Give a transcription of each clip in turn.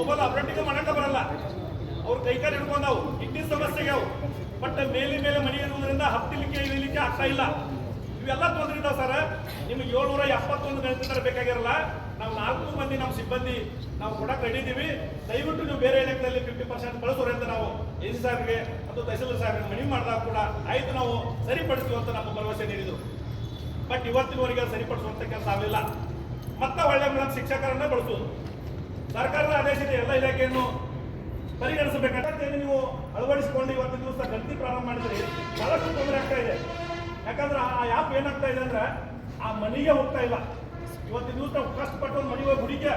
Mobile operating ಮಾಡಕ್ಕೆ ಬರಲ್ಲ. ಅವ್ರ ಕೈಕಾಲು ಹಿಡ್ಕೊಂಡವು ಕಿಡ್ನಿ ಸಮಸ್ಯೆಗೆ ಅವು. ಬಟ್ ಮೇಲೆ ಮೇಲೆ ಮನೆ ಇರುವುದರಿಂದ ಹತ್ತಿಲಿಕ್ಕೆ ಇಳಿಲಿಕ್ಕೆ ಆಗ್ತಾ ಇಲ್ಲ. ಇವೆಲ್ಲ ತೊಂದರೆ ಇದ್ದಾವೆ ಸರ್. ನಿಮ್ಗೆ ಏಳ್ನೂರ ಎಪ್ಪತ್ತೊಂದು ಗಣಿತ ಬೇಕಾಗಿರಲ್ಲ. ನಾವು ನಾಲ್ಕು ಮಂದಿ ನಮ್ಮ ಸಿಬ್ಬಂದಿ, ನಾವು ಕೊಡಕ್ಕೆ ರೆಡಿ ಇದೀವಿ. ದಯವಿಟ್ಟು ನೀವು ಬೇರೆ ಇಲಾಖೆಯಲ್ಲಿ ಫಿಫ್ಟಿ ಪರ್ಸೆಂಟ್ ಬಳಸೋರಿ ಅಂತ ನಾವು ಎ ಸಿ ಸಾಹೇಬ್ರಿಗೆ ಮತ್ತು ತಹಸೀಲ್ದಾರ್ ಸಾಹೇಬ್ರಿಗೆ ಮನವಿ ಮಾಡಿದಾಗ ಕೂಡ ಆಯ್ತು ನಾವು ಸರಿಪಡಿಸ್ತೀವಿ ಅಂತ ನಮ್ಮ ಭರವಸೆ ನೀಡಿದರು. ಬಟ್ ಇವತ್ತಿನವರೆಗೆ ಸರಿಪಡಿಸುವಂಥ ಕೆಲಸ ಆಗಲಿಲ್ಲ. ಮತ್ತೆ ಒಳ್ಳೆ ಮೇಡಮ್ ಶಿಕ್ಷಕರನ್ನ ಬಳಸುವುದು ಸರ್ಕಾರದ ಆದೇಶ ಇದೆ ಎಲ್ಲ ಇಲಾಖೆಯನ್ನು ಪರಿಗಣಿಸಬೇಕಂತ ನೀವು ಅಳವಡಿಸಿಕೊಂಡು ಇವತ್ತು ದಿವಸ ಗಂತಿ ಪ್ರಾರಂಭ ಮಾಡಿದ್ರಿ ಬಹಳಷ್ಟು ತೊಂದರೆ ಆಗ್ತಾ ಇದೆ. ಯಾಕಂದ್ರೆ ಆ ಆ್ಯಪ್ ಏನಾಗ್ತಾ ಇದೆ ಅಂದ್ರೆ ಆ ಮನೆಗೆ ಹೋಗ್ತಾ ಇಲ್ಲ. ಇವತ್ತು ದಿವಸ ಕಷ್ಟಪಟ್ಟು ಒಂದು ಮನೆಗೆ ಹೋಗಿ ಹುಡುಗಿ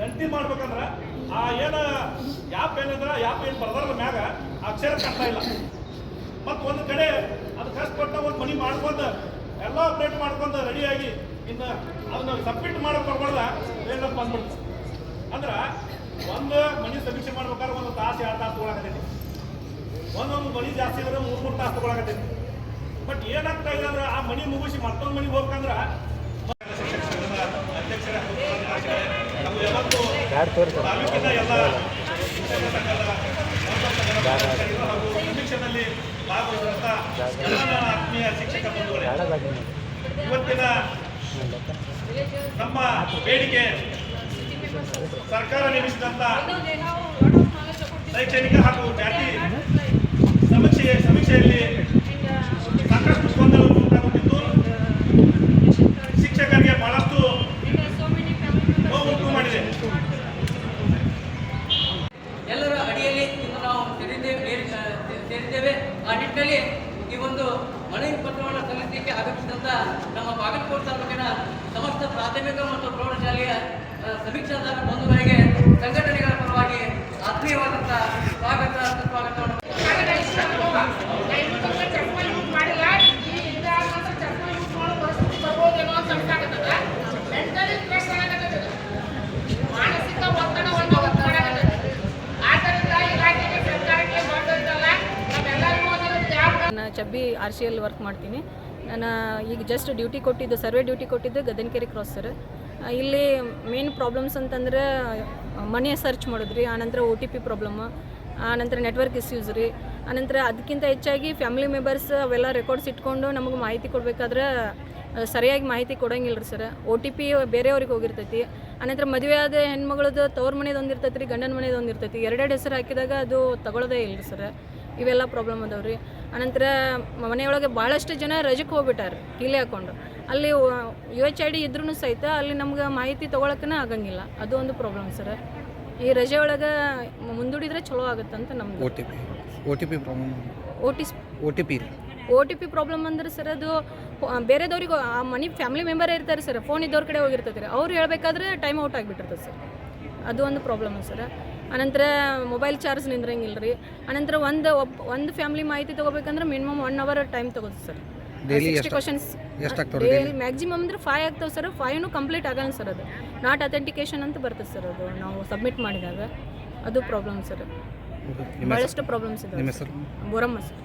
ಗಂತಿ ಮಾಡ್ಬೇಕಂದ್ರೆ ಆ ಏನ ಆ್ಯಪ್ ಏನಂದ್ರೆ ಆ್ಯಪ್ ಏನು ಬರ್ದಾರಲ್ಲ ಮ್ಯಾಗ ಅಕ್ಷರ ಕಾಣ್ತಾ ಇಲ್ಲ. ಮತ್ತು ಒಂದು ಕಡೆ ಅದು ಕಷ್ಟಪಟ್ಟು ಒಂದು ಮನಿ ಮಾಡ್ಕೊಂಡು ಎಲ್ಲ ಅಪ್ಡೇಟ್ ಮಾಡ್ಕೊಂಡು ರೆಡಿಯಾಗಿ ಇನ್ನು ಅದನ್ನ ಸಬ್ಮಿಟ್ ಮಾಡೋಕೆ ಬರ್ಬಾರ್ದ, ಏನಪ್ಪ ಬಂದ್ಬಿಡ್ತು ಅಂದ್ರೆ ಒಂದು ಮನಿ ಸಮೀಕ್ಷೆ ಮಾಡ್ಬೇಕಾದ್ರೆ ಒಂದು ತಾಸು ಎರಡು ತಾಸು ತಗೊಳಕತ್ತೈತಿ. ಒಂದೊಂದು ಮನಿ ಜಾಸ್ತಿ ಅಂದ್ರೆ ಮೂರು ಮೂರು ತಾಸು ತಗೊಳಕತ್ತೈತಿ. ಬಟ್ ಏನಾಗ್ತಾ ಇದೆ ಅಂದ್ರೆ ಆ ಮನಿ ಮುಗಿಸಿ ಮತ್ತೊಂದು ಮನಿಗೆ ಹೋಗ್ಬೇಕಂದ್ರ ಅಧ್ಯಕ್ಷರ ಯಾವತ್ತು ತಾಲೂಕಿನ ಎಲ್ಲ ಸಮೀಕ್ಷೆಯಲ್ಲಿ ಭಾಗವಹಿಸಿದಂತ ಎಲ್ಲ ನನ್ನ ಆತ್ಮೀಯ ಶಿಕ್ಷಕ ಬಂಧುಗಳೇ ಇವತ್ತಿನ ನಮ್ಮ ಬೇಡಿಕೆ ಸರ್ಕಾರ ನೇಮಿಸಿದಂತ ಶೈಕ್ಷಣಿಕ ಹಾಗೂ ಜಾತಿ ಸಮೀಕ್ಷೆ ಸಮೀಕ್ಷೆಯಲ್ಲಿ ಸಾಕಷ್ಟು ಗೊಂದಲ ಉಂಟಾಗುತ್ತಿದ್ದು ಶಿಕ್ಷಕರಿಗೆ ಬಹಳಷ್ಟು ನೋವು ಉಂಟು ಮಾಡಿದೆ. ಎಲ್ಲರ ಅಡಿಯಲ್ಲಿ ಇಂದು ನಾವು ಸೇರಿದ್ದೇವೆ. ಆ ನಿಟ್ಟಿನಲ್ಲಿ ಈ ಒಂದು ಮನವಿ ಪತ್ರವನ್ನು ಸಲ್ಲಿಸಲಿಕ್ಕೆ ಆಗಮಿಸಿದಂತ ನಮ್ಮ ಬಾಗಲಕೋಟೆ ತಾಲೂಕಿನ ಸಮಸ್ತ ಪ್ರಾಥಮಿಕ ಮತ್ತು ಪ್ರೌಢಶಾಲೆಯ ಬಂಧುಗಳಿಗೆ, ಸಂಘಟನೆಗಳ ಪರವಾಗಿ ಸ್ವಾಗತ ಚಬ್ಬಿ ಆರ್ ಸಿ ಎಲ್ ವರ್ಕ್ ಮಾಡ್ತೀನಿ. ನಾನು ಈಗ ಜಸ್ಟ್ ಡ್ಯೂಟಿ ಕೊಟ್ಟಿದ್ದು, ಸರ್ವೆ ಡ್ಯೂಟಿ ಕೊಟ್ಟಿದ್ದು ಗದನಕೆರೆ ಕ್ರಾಸ್ ಸರ್ ಇಲ್ಲಿ ಮೇನ್ ಪ್ರಾಬ್ಲಮ್ಸ್ ಅಂತಂದ್ರೆ ಮನೆ ಸರ್ಚ್ ಮಾಡಿದ್ರಿ ಆನಂತರ ಓ ಟಿ ಪಿ ಪ್ರಾಬ್ಲಮ್ ಆನಂತರ ನೆಟ್ವರ್ಕ್ ಇಶ್ಯೂಸ್ ರೀ ಆನಂತರ ಅದಕ್ಕಿಂತ ಹೆಚ್ಚಾಗಿ ಫ್ಯಾಮಿಲಿ ಮೆಂಬರ್ಸ್ ಅವೆಲ್ಲ ರೆಕಾರ್ಡ್ಸ್ ಇಟ್ಕೊಂಡು ನಮಗೆ ಮಾಹಿತಿ ಕೊಡಬೇಕಾದ್ರೆ ಸರಿಯಾಗಿ ಮಾಹಿತಿ ಕೊಡೋಂಗಿಲ್ಲ ರೀ ಸರ್ ಒ ಟಿ ಪಿ ಬೇರೆಯವ್ರಿಗೆ ಹೋಗಿರ್ತೈತಿ ಆನಂತರ ಮದುವೆ ಆದ ಹೆಣ್ಮಗಳದ್ದು ತವ್ರ ಮನೇದು ಒಂದು ಇರ್ತೈತಿ ರೀ ಗಂಡನ ಮನೇದು ಒಂದು ಇರ್ತೈತಿ, ಎರಡೆರಡು ಹೆಸರು ಹಾಕಿದಾಗ ಅದು ತಗೊಳ್ಳೋದೇ ಇಲ್ಲ ರೀ ಸರ್ ಇವೆಲ್ಲ ಪ್ರಾಬ್ಲಮ್ ಅದಾವೆ ರೀ ಆನಂತರ ಮನೆಯೊಳಗೆ ಭಾಳಷ್ಟು ಜನ ರಜಕ್ಕೆ ಹೋಗ್ಬಿಟ್ಟಾರೆ, ಕೀಲೆ ಹಾಕೊಂಡು. ಅಲ್ಲಿ ಯು ಎಚ್ ಐ ಡಿ ಇದ್ರೂ ಸಹಿತ ಅಲ್ಲಿ ನಮ್ಗೆ ಮಾಹಿತಿ ತೊಗೊಳಕ್ಕೇ ಆಗಂಗಿಲ್ಲ. ಅದು ಒಂದು ಪ್ರಾಬ್ಲಮ್ ಸರ್ ಈ ರಜೆ ಒಳಗೆ ಮುಂದೂಡಿದ್ರೆ ಚಲೋ ಆಗುತ್ತಂತ ನಮ್ದು. O T P O T P problem O T O T P O T P problem ಅಂದ್ರೆ ಸರ್ ಅದು ಬೇರೆದವ್ರಿಗೆ ಆ ಮನಿ ಫ್ಯಾಮಿಲಿ ಮೆಂಬರ್ ಇರ್ತಾರೆ ಸರ್ ಫೋನ್ ಇದ್ದವ್ರ ಕಡೆ ಹೋಗಿರ್ತದೆ ಅವ್ರು ಹೇಳ್ಬೇಕಾದ್ರೆ ಟೈಮ್ ಔಟ್ ಆಗಿಬಿಟ್ಟಿರ್ತದೆ ಸರ್ ಅದು ಒಂದು ಪ್ರಾಬ್ಲಮ್ ಸರ್ ಅನಂತರ ಮೊಬೈಲ್ ಚಾರ್ಜ್ ನಿಂದ್ರಂಗಿಲ್ಲ ರೀ ಅನಂತರ ಒಂದು ಒಬ್ಬ ಒಂದು ಫ್ಯಾಮಿಲಿ ಮಾಹಿತಿ ತೊಗೋಬೇಕಂದ್ರೆ ಮಿನಿಮಮ್ ಒನ್ ಅವರ್ ಟೈಮ್ ತೊಗೋದು ಸರ್ Daily ಸಿಕ್ಸ್ಟಿ ಕ್ವಶನ್ಸ್ ಎಷ್ಟಾಗ್ತಾವ್ರಿ ಡೈಲಿ ಮ್ಯಾಕ್ಸಿಮಮ್ ಅಂದ್ರೆ ಫೈವ್ ಆಗ್ತಾವೆ ಸರ್ ಫೈವ್ನು ಕಂಪ್ಲೀಟ್ ಆಗಲ್ಲ ಸರ್ ಅದು. ನಾಟ್ ಅಥೆಂಟಿಕೇಶನ್ ಅಂತ ಬರ್ತದೆ ಸರ್ ಅದು. ನಾವು ಸಬ್ಮಿಟ್ ಮಾಡಿದಾಗ. ಅದು ಪ್ರಾಬ್ಲಮ್ ಸರ್ ಬಹಳಷ್ಟು ಪ್ರಾಬ್ಲಮ್ಸ್ ಇದೆ ಸರ್ ಹೆಸರು? ಬೋರಮ್ಮ ಸರ್